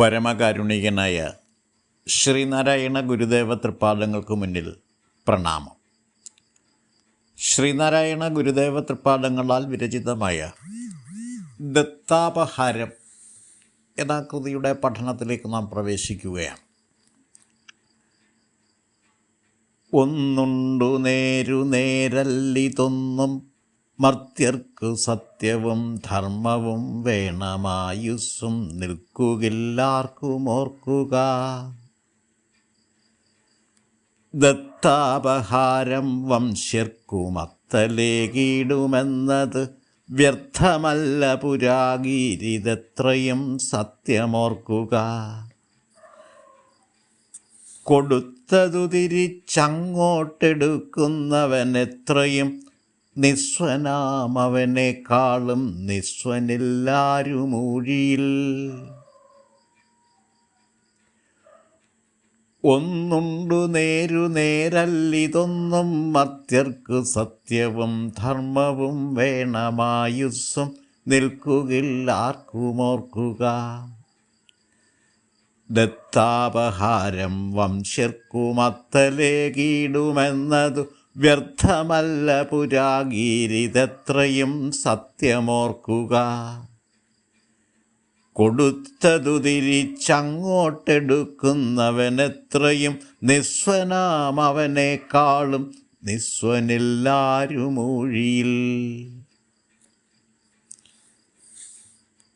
പരമകാരുണികനായ ശ്രീനാരായണ ഗുരുദേവ തൃപ്പാദങ്ങൾക്ക് മുന്നിൽ പ്രണാമം. ശ്രീനാരായണ ഗുരുദേവ തൃപ്പാദങ്ങളാൽ വിരചിതമായ ദത്താപഹാരം എന്ന കൃതിയുടെ പഠനത്തിലേക്ക് നാം പ്രവേശിക്കുകയാണ്. ഒന്നുണ്ടു നേരു നേരല്ലിതൊന്നും മർത്യർക്കു സത്യവും ധർമ്മവും വേണമായുസ്സും നിൽക്കുകില്ലാർക്കും ഓർക്കുക. ദത്താപഹാരം വംശ്യർക്കുമത്തലേകിടുമെന്നത് വ്യർത്ഥമല്ല പുരാഗീരിതത്രയും സത്യമോർക്കുക. കൊടുത്തതു തിരിച്ചങ്ങോട്ടെടുക്കുന്നവൻ നിസ്വനാമവനേക്കാളും നിസ്വനില്ലാരുമൂഴിയിൽ ഒന്നുണ്ടു നേരു നേരല്ലിതൊന്നും മർത്യർക്കു സത്യവും ധർമ്മവും വേണമായുസ്സും നിൽക്കുകില്ലാർക്കുമോർക്കുക ദത്താപഹാരം വംശ്യർക്കുമത്തലേകിടുമെന്നതു വ്യർത്ഥമല്ല പുരാഗീരിതത്രയും സത്യമോർക്കുക. കൊടുത്തതു തിരിച്ചങ്ങോട്ടെടുക്കുന്നവനെത്രയും നിസ്വനാം അവനേക്കാളും നിസ്വനില്ലാരുമൂഴിയിൽ.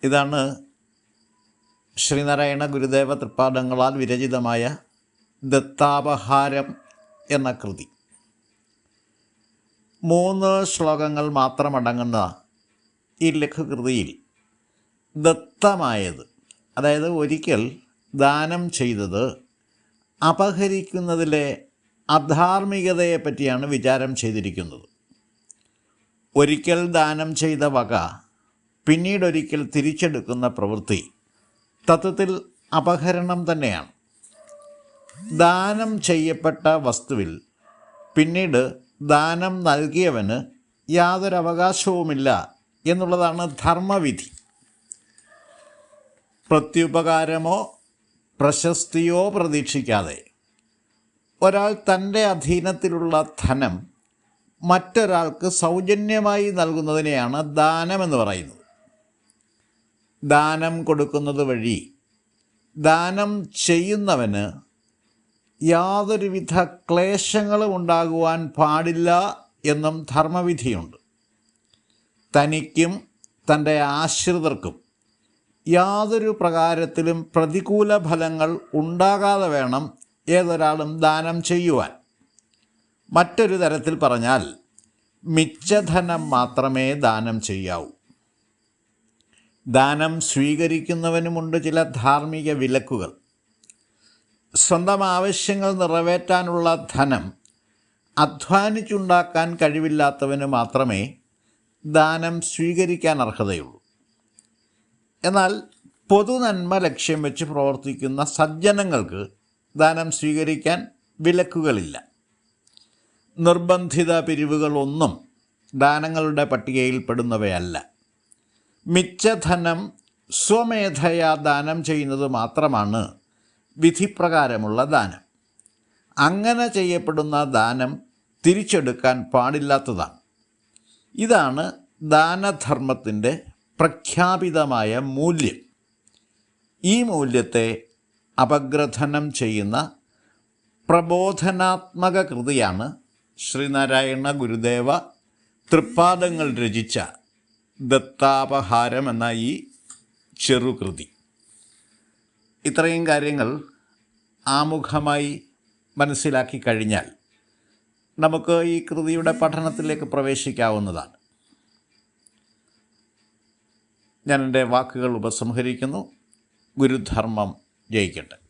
ഇതാണ് ശ്രീനാരായണ ഗുരുദേവ തൃപ്പാദങ്ങളാൽ വിരചിതമായ ദത്താപഹാരം എന്ന കൃതി. മൂന്ന് ശ്ലോകങ്ങൾ മാത്രമടങ്ങുന്ന ഈ ലഘുകൃതിയിൽ ദത്തമായത് അതായത് ഒരിക്കൽ ദാനം ചെയ്തത് അപഹരിക്കുന്നതിലെ അധാർമികതയെ പറ്റിയാണ് വിചാരം ചെയ്തിരിക്കുന്നത്. ഒരിക്കൽ ദാനം ചെയ്ത വക പിന്നീടൊരിക്കൽ തിരിച്ചെടുക്കുന്ന പ്രവൃത്തി തത്വത്തിൽ അപഹരണം തന്നെയാണ്. ദാനം ചെയ്യപ്പെട്ട വസ്തുവിൽ പിന്നീട് ദാനം നൽകിയവന് യാതൊരു അവകാശവുമില്ല എന്നുള്ളതാണ് ധർമ്മവിധി. പ്രത്യുപകാരമോ പ്രശസ്തിയോ പ്രതീക്ഷിക്കാതെ ഒരാൾ തന്റെ അധീനത്തിലുള്ള ധനം മറ്റൊരാൾക്ക് സൗജന്യമായി നൽകുന്നതിനെയാണ് ദാനമെന്ന് പറയുന്നത്. ദാനം കൊടുക്കുന്നത് വഴി ദാനം ചെയ്യുന്നവന് യാതൊരുവിധ ക്ലേശങ്ങളും ഉണ്ടാകുവാൻ പാടില്ല എന്നും ധർമ്മവിധിയുണ്ട്. തനിക്കും തന്റെ ആശ്രിതർക്കും യാതൊരു പ്രകാരത്തിലും പ്രതികൂല ഫലങ്ങൾ ഉണ്ടാകാതെ വേണം ഏതൊരാളും ദാനം ചെയ്യുവാൻ. മറ്റൊരു തരത്തിൽ പറഞ്ഞാൽ മിച്ചധനം മാത്രമേ ദാനം ചെയ്യാവൂ. ദാനം സ്വീകരിക്കുന്നവനുമുണ്ട് ചില ധാർമ്മിക വിലക്കുകൾ. സ്വന്തം ആവശ്യങ്ങൾ നിറവേറ്റാനുള്ള ധനം അധ്വാനിച്ചുണ്ടാക്കാൻ കഴിവില്ലാത്തവന് മാത്രമേ ദാനം സ്വീകരിക്കാൻ അർഹതയുള്ളൂ. എന്നാൽ പൊതുനന്മ ലക്ഷ്യം വെച്ച് പ്രവർത്തിക്കുന്ന സജ്ജനങ്ങൾക്ക് ദാനം സ്വീകരിക്കാൻ വിലക്കുകളില്ല. നിർബന്ധിത പിരിവുകളൊന്നും ദാനങ്ങളുടെ പട്ടികയിൽ പെടുന്നവയല്ല മിച്ചധനം സ്വമേധയാ ദാനം ചെയ്യുന്നത് മാത്രമാണ് വിധിപ്രകാരമുള്ള ദാനം. അങ്ങനെ ചെയ്യപ്പെടുന്ന ദാനം തിരിച്ചെടുക്കാൻ പാടില്ലാത്തതാണ്. ഇതാണ് ദാനധർമ്മത്തിന്റെ പ്രഖ്യാപിതമായ മൂല്യം. ഈ മൂല്യത്തെ അപഗ്രഥനം ചെയ്യുന്ന പ്രബോധനാത്മക കൃതിയാണ് ശ്രീനാരായണ ഗുരുദേവ തൃപ്പാദങ്ങൾ രചിച്ച ദത്താപഹാരം എന്ന ഈ ചെറുകൃതി. ഇത്രയും കാര്യങ്ങൾ ആമുഖമായി മനസ്സിലാക്കി കഴിഞ്ഞാൽ നമുക്ക് ഈ കൃതിയുടെ പഠനത്തിലേക്ക് പ്രവേശിക്കാവുന്നതാണ്. ഞാൻ എന്റെ വാക്കുകൾ ഉപസംഹരിക്കുന്നു. ഗുരുധർമ്മം ജയിക്കട്ടെ.